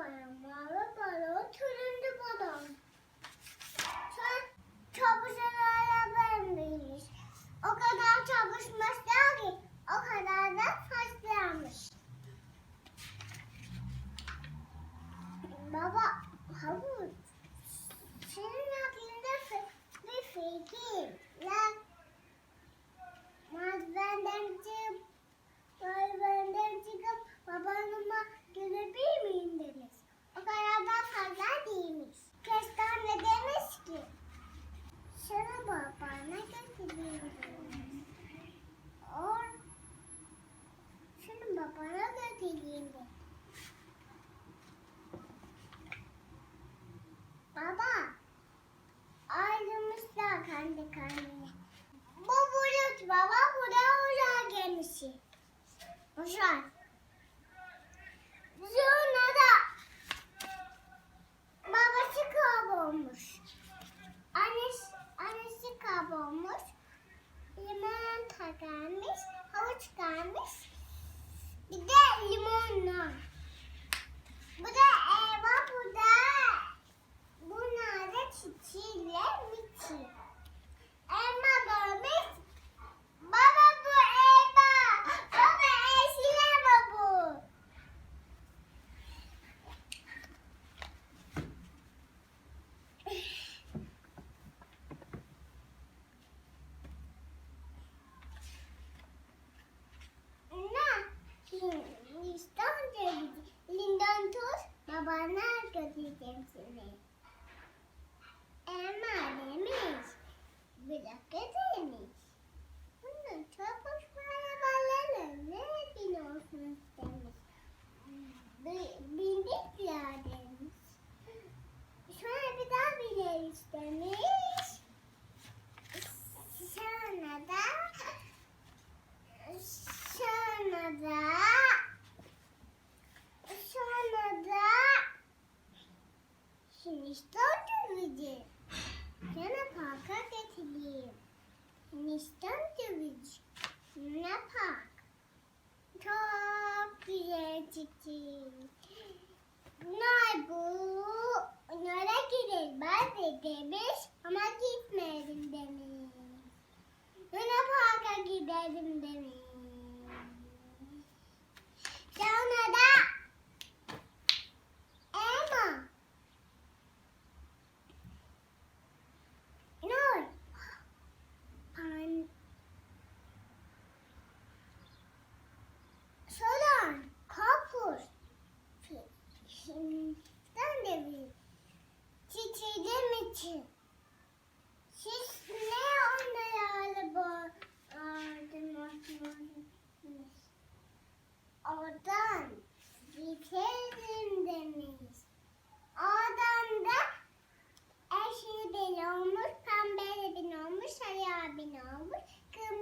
Balon, mavi balon, turuncu balon. Sonra çabuşalarla benzemiş. O kadar çalışmışlar ki. Baba havuç. Senin aklında bir fikir. Lan merdivenden çıkıp merdivenden çıkıp babanıma görebilir miyim demiş. O kadar da fazla değilmiş. Kestane demiş ki sana babana götüreyim demiş. O şunu babana götüreyim demiş. Baba, ayrılmışlar kendi kendine. Bu bulut baba, bu da uzay gemisi. Uzay. Sonra da babası kaybolmuş. Annesi, annesi kaybolmuş. Limon gelmiş, havuç gelmiş. Bir de Hindistan dövücü. Ne park? Çok güzel çıktı. Ne bu? Nereye gidelim? Ben de demiş ama gitmedim demiş. Luna Park'a gidelim demiş. oradan biterim demiş. Oradan da eşini bin olmuş, pembe bin olmuş, sarı bin olmuş, kırmızı